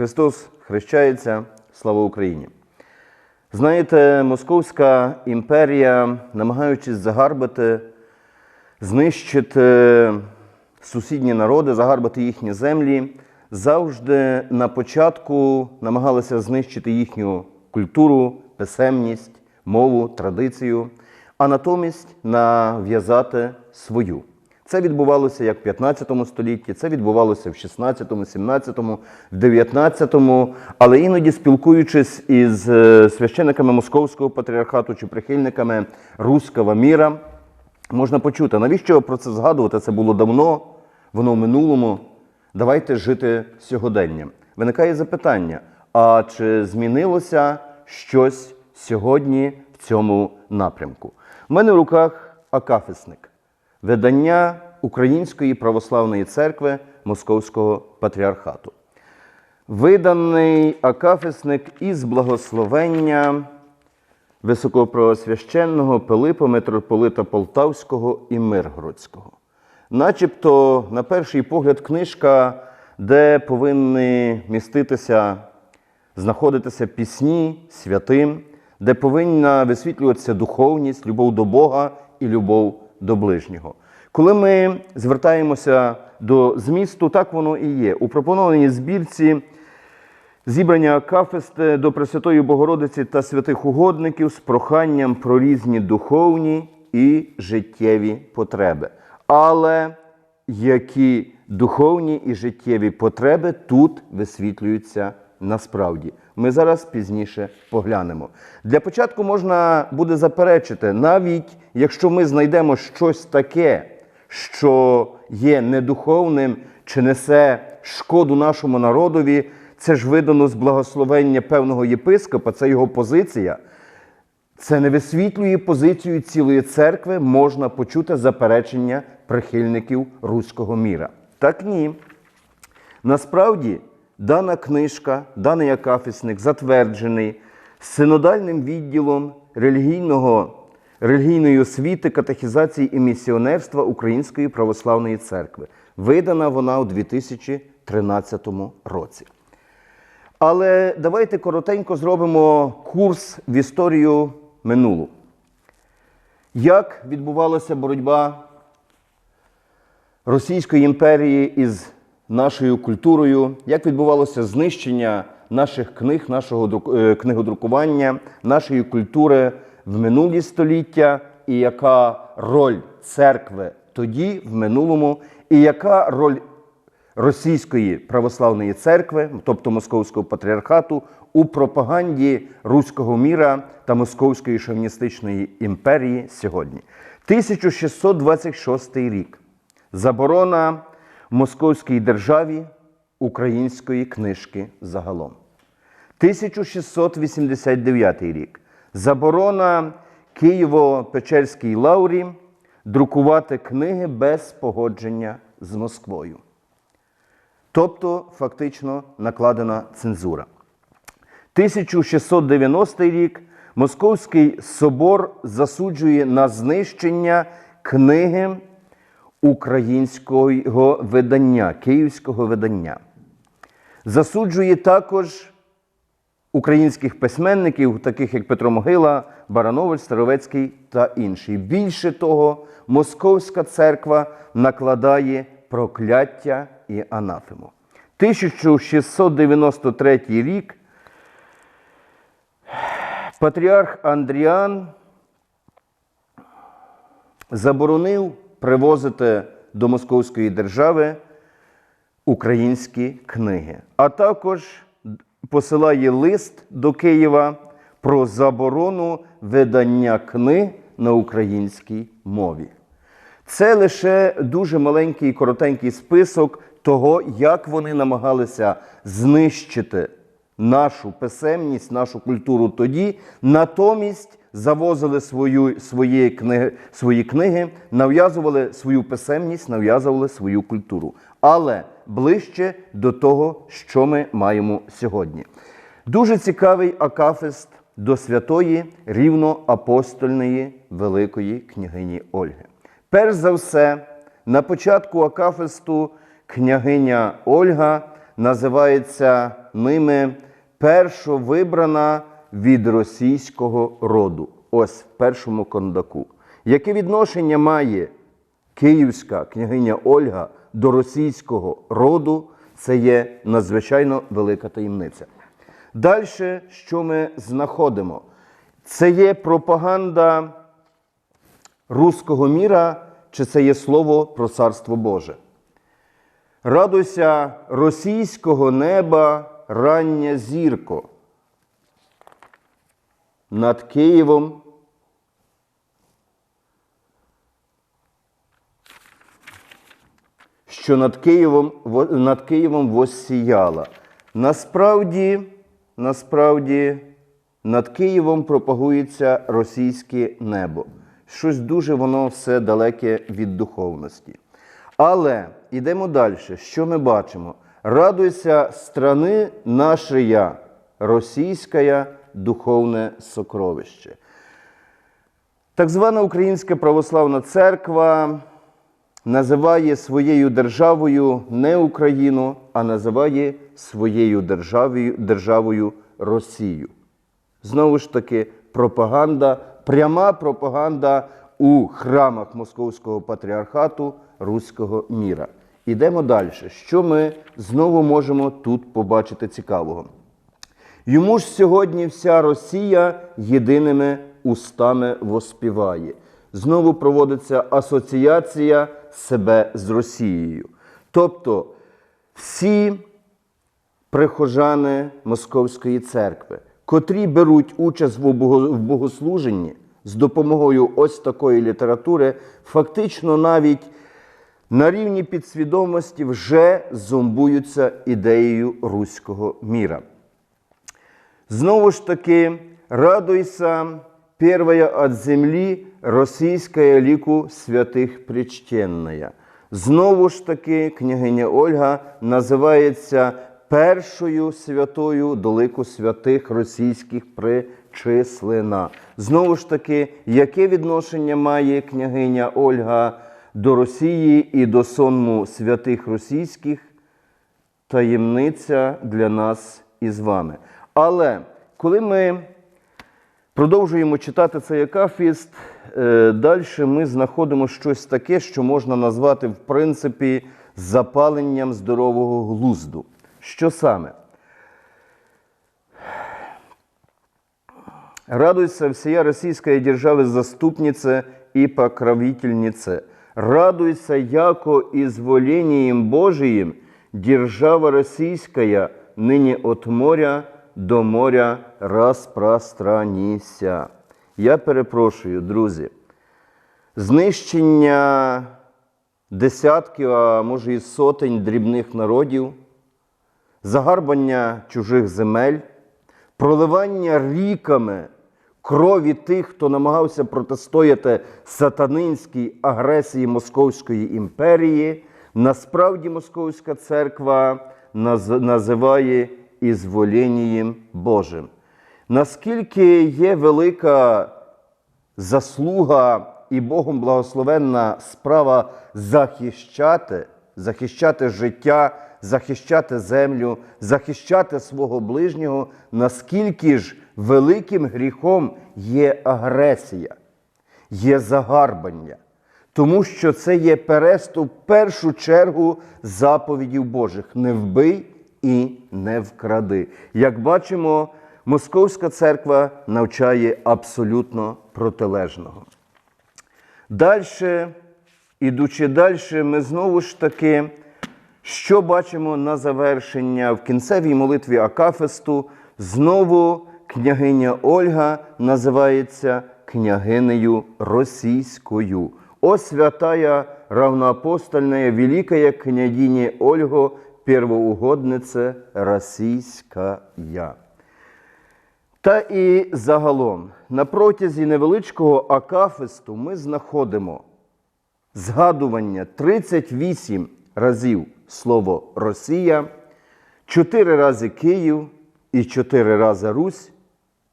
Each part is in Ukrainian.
Христос хрещається, слава Україні! Знаєте, Московська імперія, намагаючись загарбати, знищити сусідні народи, загарбати їхні землі, завжди на початку намагалися знищити їхню культуру, писемність, мову, традицію, а натомість нав'язати свою. Це відбувалося як в 15 столітті, це відбувалося в 16, 17, в 19, але іноді спілкуючись із е, священиками Московського патріархату чи прихильниками руського міра, можна почути, навіщо про це згадувати? Це було давно, воно в минулому. Давайте жити сьогоденням. Виникає запитання: а чи змінилося щось сьогодні в цьому напрямку? У мене в руках акафисник видання Української православної церкви Московського патріархату. Виданий акафисник із благословення високопреосвященного Пилипа митрополита Полтавського і Миргородського. Начебто, на перший погляд, книжка, де повинні міститися, знаходитися пісні святим, де повинна висвітлюватися духовність, любов до Бога і любов до ближнього. Коли ми звертаємося до змісту, так воно і є. У пропонованій збірці зібрання акафисти до Пресвятої Богородиці та святих угодників з проханням про різні духовні і життєві потреби. Але які духовні і життєві потреби тут висвітлюються насправді. Ми зараз пізніше поглянемо. Для початку можна буде заперечити, навіть якщо ми знайдемо щось таке, що є недуховним чи несе шкоду нашому народові, це ж видано з благословення певного єпископа, це його позиція. Це не висвітлює позицію цілої церкви, можна почути заперечення прихильників руського міра. Так ні. Насправді, дана книжка, даний акафісник затверджений синодальним відділом релігійного, релігійної освіти, катехізації і місіонерства Української православної церкви. Видана вона у 2013 році. Але давайте коротенько зробимо курс в історію минулу. Як відбувалася боротьба Російської імперії із нашою культурою, як відбувалося знищення наших книг, нашого е, книгодрукування, нашої культури в минулі століття, і яка роль церкви тоді, в минулому, і яка роль Російської православної церкви, тобто Московського патріархату, у пропаганді руського міра та Московської шовіністичної імперії сьогодні. 1626 рік. Заборона Московській державі української книжки загалом. 1689 рік. Заборона Києво-Печерській лаурі друкувати книги без погодження з Москвою. Тобто фактично накладена цензура. 1690 рік Московський собор засуджує на знищення книги українського видання, київського видання. Засуджує також українських письменників, таких як Петро Могила, Баранович, Старовецький та інші. Більше того, Московська церква накладає прокляття і анафему. 1693 рік патріарх Андріан заборонив привозити до Московської держави українські книги, а також посилає лист до Києва про заборону видання книг на українській мові. Це лише дуже маленький і коротенький список того, як вони намагалися знищити нашу писемність, нашу культуру тоді, натомість завозили свою, свої, книги, свої книги, нав'язували свою писемність, нав'язували свою культуру. Але ближче до того, що ми маємо сьогодні. Дуже цікавий акафист до святої рівноапостольної великої княгині Ольги. Перш за все, на початку акафисту княгиня Ольга називається ними першовибрана від російського роду. Ось в першому кондаку. Яке відношення має київська княгиня Ольга до російського роду? Це є надзвичайно велика таємниця. Далі, що ми знаходимо? Це є пропаганда руського міра, чи це є слово про царство Боже. Радуйся російського неба рання зірко. Над Києвом. Що над Києвом, во- над Києвом воссіяла. Насправді, насправді, над Києвом пропагується російське небо. Щось дуже воно все далеке від духовності. Але йдемо далі. Що ми бачимо? Радуйся страни нашия, російська духовне сокровище. Так звана Українська православна церква називає своєю державою не Україну, а називає своєю державою, державою Росію. Знову ж таки, пропаганда, пряма пропаганда у храмах Московського патріархату Руського міра. Ідемо далі. Що ми знову можемо тут побачити цікавого? Йому ж сьогодні вся Росія єдиними устами воспіває. Знову проводиться асоціація себе з Росією. Тобто всі прихожани Московської церкви, котрі беруть участь в богослуженні з допомогою ось такої літератури, фактично навіть на рівні підсвідомості вже зомбуються ідеєю руського міра. Знову ж таки, радуйся, первая от землі, російська ліку святих причтенная. Знову ж таки, княгиня Ольга називається першою святою до лику святих російських причислена. Знову ж таки, яке відношення має княгиня Ольга до Росії і до сонму святих російських? таємниця для нас із вами. Але коли ми продовжуємо читати цей акафіст, е, далі ми знаходимо щось таке, що можна назвати, в принципі, запаленням здорового глузду. Що саме? Радуйся, всея российская держава заступница и покровительница. Радуйся, яко изволением Божиим держава российская ныне от моря до моря розпространіся. Я перепрошую, друзі, знищення десятків, а може і сотень дрібних народів, загарбання чужих земель, проливання ріками крові тих, хто намагався протистояти сатанинській агресії Московської імперії, насправді Московська церква називає ізволенієм Божим. Наскільки є велика заслуга і Богом благословенна справа захищати, захищати життя, захищати землю, захищати свого ближнього, наскільки ж великим гріхом є агресія, є загарбання. Тому що це є переступ в першу чергу заповідів Божих: не вбий і не вкради. Як бачимо, Московська церква навчає абсолютно протилежного. Далі, ідучи далі, ми знову ж таки, що бачимо на завершення в кінцевій молитві Акафесту, знову княгиня Ольга називається княгинею російською. О святая равноапостольная великая княгиня Ольго, первоугоднице російськая. Та і загалом, на протязі невеличкого акафесту ми знаходимо згадування 38 разів слово Росія, 4 рази Київ і 4 рази Русь,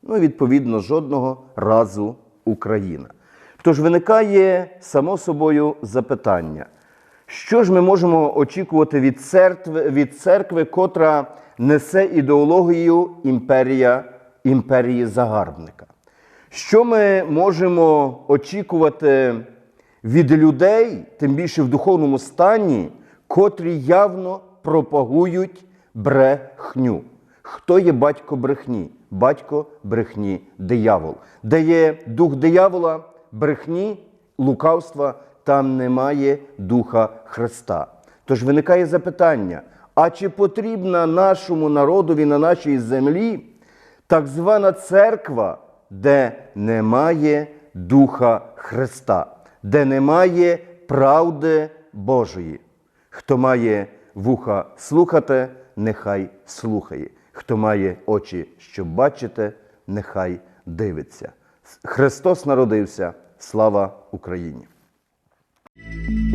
ну, і, відповідно, жодного разу Україна. Тож виникає само собою запитання, Що ж ми можемо очікувати від церкви, від церкви, котра несе ідеологію імперія, імперії загарбника? Що ми можемо очікувати від людей, тим більше в духовному стані, котрі явно пропагують брехню? Хто є батько брехні? Батько брехні диявол. Де є дух диявола, брехні, лукавства, там немає духа Христа. Тож виникає запитання: а чи потрібна нашому народові на нашій землі так звана церква, де немає Духа Христа, де немає правди Божої? Хто має вуха слухати, нехай слухає. Хто має очі, щоб бачити, нехай дивиться. Христос народився. Слава Україні! Mm-hmm.